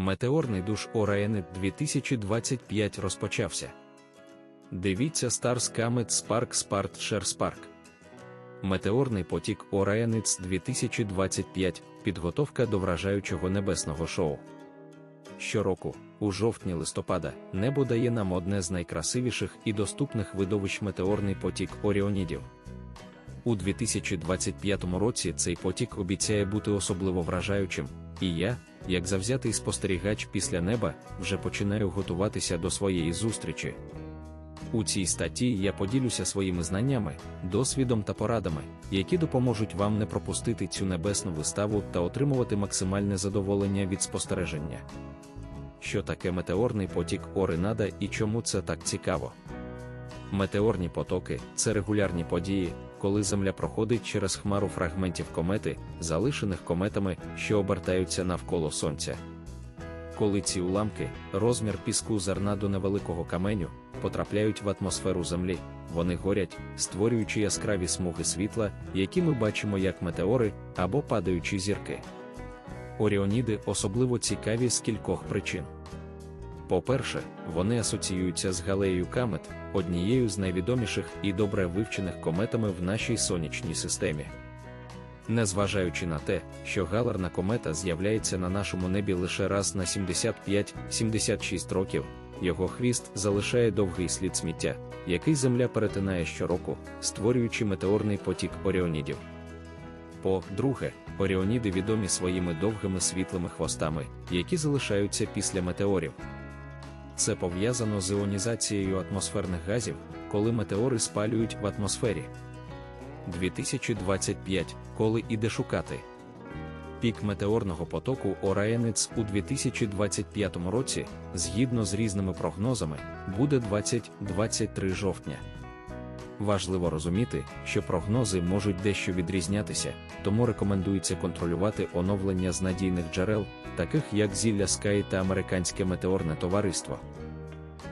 Метеорний душ Орієнит 2025 розпочався. Дивіться Stars Comet Spark Spart Share Spark. Метеорний потік Орієнитс 2025 підготовка до вражаючого небесного шоу. Щороку, у жовтні листопада, небо дає нам одне з найкрасивіших і доступних видовищ метеорний потік Оріонідів. У 2025 році цей потік обіцяє бути особливо вражаючим, і я, як завзятий спостерігач після неба, вже починаю готуватися до своєї зустрічі. У цій статті я поділюся своїми знаннями, досвідом та порадами, які допоможуть вам не пропустити цю небесну виставу та отримувати максимальне задоволення від спостереження. Що таке метеорний потік Оринада і чому це так цікаво? Метеорні потоки це регулярні події, коли Земля проходить через хмару фрагментів комети, залишених кометами, що обертаються навколо Сонця. Коли ці уламки, розмір піску зерна до невеликого каменю, потрапляють в атмосферу Землі, вони горять, створюючи яскраві смуги світла, які ми бачимо як метеори або падаючі зірки. Оріоніди особливо цікаві з кількох причин. По-перше, вони асоціюються з галеєю камет, однією з найвідоміших і добре вивчених кометами в нашій сонячній системі. Незважаючи на те, що галерна комета з'являється на нашому небі лише раз на 75-76 років, його хвіст залишає довгий слід сміття, який Земля перетинає щороку, створюючи метеорний потік оріонідів. По-друге, оріоніди відомі своїми довгими світлими хвостами, які залишаються після метеорів. Це пов'язано з іонізацією атмосферних газів, коли метеори спалюють в атмосфері. 2025, коли іде шукати. Пік метеорного потоку Орієнець у 2025 році, згідно з різними прогнозами, буде 20-23 жовтня. Важливо розуміти, що прогнози можуть дещо відрізнятися, тому рекомендується контролювати оновлення з надійних джерел, таких як Зілля Sky та Американське метеорне товариство.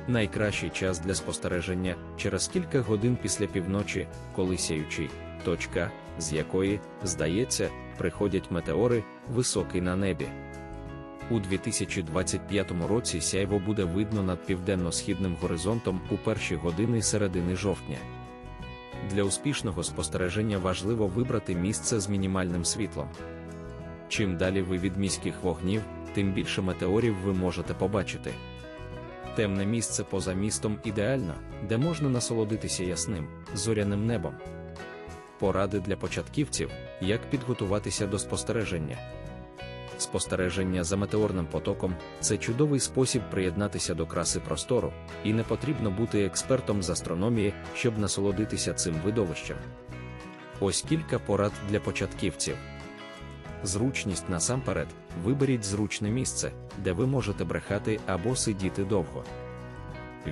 Найкращий час для спостереження через кілька годин після півночі, коли сяючий, точка, з якої, здається, приходять метеори, високий на небі. У 2025 році сяйво буде видно над південно-східним горизонтом у перші години середини жовтня. Для успішного спостереження важливо вибрати місце з мінімальним світлом. Чим далі ви від міських вогнів, тим більше метеорів ви можете побачити. Темне місце поза містом ідеально, де можна насолодитися ясним, зоряним небом. Поради для початківців, як підготуватися до спостереження. Спостереження за метеорним потоком це чудовий спосіб приєднатися до краси простору, і не потрібно бути експертом з астрономії, щоб насолодитися цим видовищем. Ось кілька порад для початківців. Зручність насамперед, виберіть зручне місце, де ви можете брехати або сидіти довго.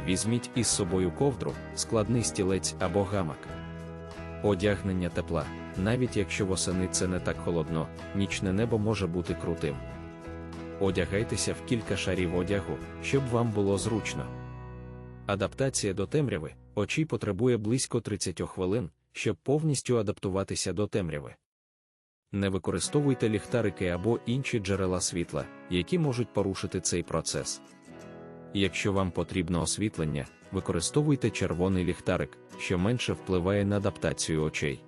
Візьміть із собою ковдру, складний стілець або гамак. Одягнення тепла, навіть якщо восени це не так холодно, нічне небо може бути крутим. Одягайтеся в кілька шарів одягу, щоб вам було зручно. Адаптація до темряви очі потребує близько 30 хвилин, щоб повністю адаптуватися до темряви. Не використовуйте ліхтарики або інші джерела світла, які можуть порушити цей процес. Якщо вам потрібно освітлення, використовуйте червоний ліхтарик, що менше впливає на адаптацію очей.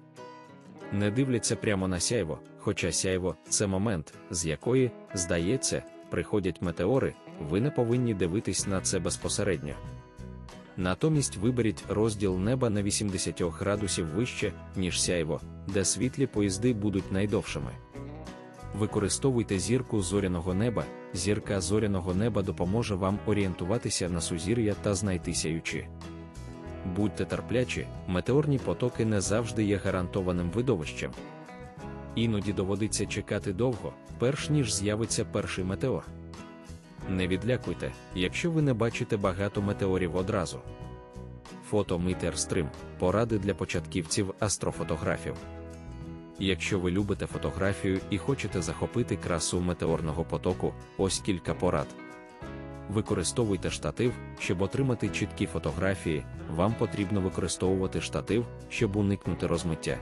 Не дивляться прямо на сяйво, хоча сяйво це момент, з якої, здається, приходять метеори, ви не повинні дивитись на це безпосередньо. Натомість виберіть розділ неба на 80 градусів вище, ніж сяйво, де світлі поїзди будуть найдовшими. Використовуйте зірку зоряного неба, зірка зоряного неба допоможе вам орієнтуватися на сузір'я та знайти сяючі. Будьте терплячі, метеорні потоки не завжди є гарантованим видовищем. Іноді доводиться чекати довго, перш ніж з'явиться перший метеор. Не відлякуйте, якщо ви не бачите багато метеорів одразу. Фото Стрим поради для початківців астрофотографів. Якщо ви любите фотографію і хочете захопити красу метеорного потоку, ось кілька порад. Використовуйте штатив, щоб отримати чіткі фотографії, вам потрібно використовувати штатив, щоб уникнути розмиття.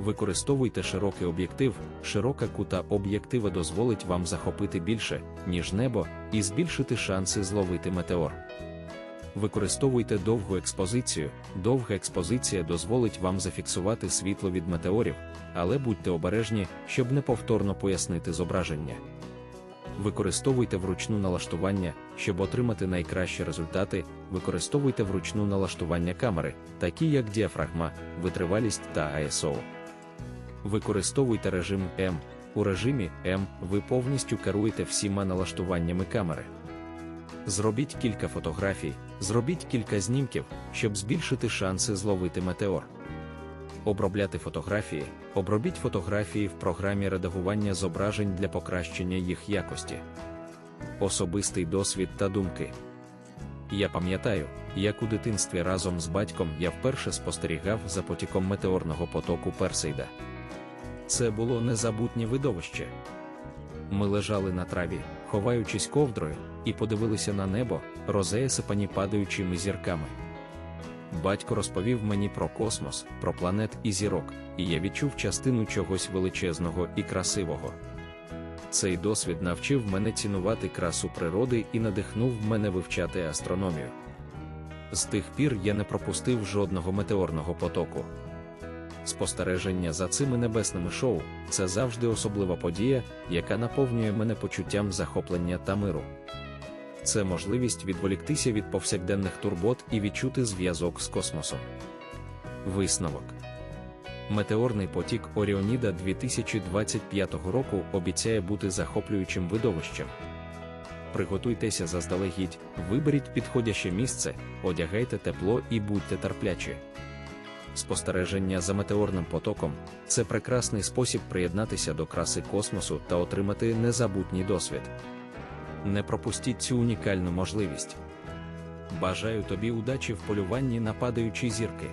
Використовуйте широкий об'єктив, широка кута об'єктива дозволить вам захопити більше, ніж небо, і збільшити шанси зловити метеор. Використовуйте довгу експозицію. Довга експозиція дозволить вам зафіксувати світло від метеорів, але будьте обережні, щоб неповторно пояснити зображення. Використовуйте вручну налаштування, щоб отримати найкращі результати. Використовуйте вручну налаштування камери, такі як діафрагма, витривалість та ISO. Використовуйте режим М. У режимі М ви повністю керуєте всіма налаштуваннями камери. Зробіть кілька фотографій, зробіть кілька знімків, щоб збільшити шанси зловити метеор. Обробляти фотографії. Обробіть фотографії в програмі редагування зображень для покращення їх якості. Особистий досвід та думки. Я пам'ятаю, як у дитинстві разом з батьком я вперше спостерігав за потіком метеорного потоку Персейда. Це було незабутнє видовище. Ми лежали на траві, ховаючись ковдрою, і подивилися на небо, розеясипані падаючими зірками. Батько розповів мені про космос, про планет і зірок, і я відчув частину чогось величезного і красивого. Цей досвід навчив мене цінувати красу природи і надихнув мене вивчати астрономію. З тих пір я не пропустив жодного метеорного потоку. Спостереження за цими небесними шоу це завжди особлива подія, яка наповнює мене почуттям захоплення та миру. Це можливість відволіктися від повсякденних турбот і відчути зв'язок з космосом. Висновок Метеорний потік Оріоніда 2025 року обіцяє бути захоплюючим видовищем. Приготуйтеся заздалегідь, виберіть підходяще місце, одягайте тепло і будьте терплячі. Спостереження за метеорним потоком це прекрасний спосіб приєднатися до краси космосу та отримати незабутній досвід. Не пропустіть цю унікальну можливість. Бажаю тобі удачі в полюванні на падаючі зірки.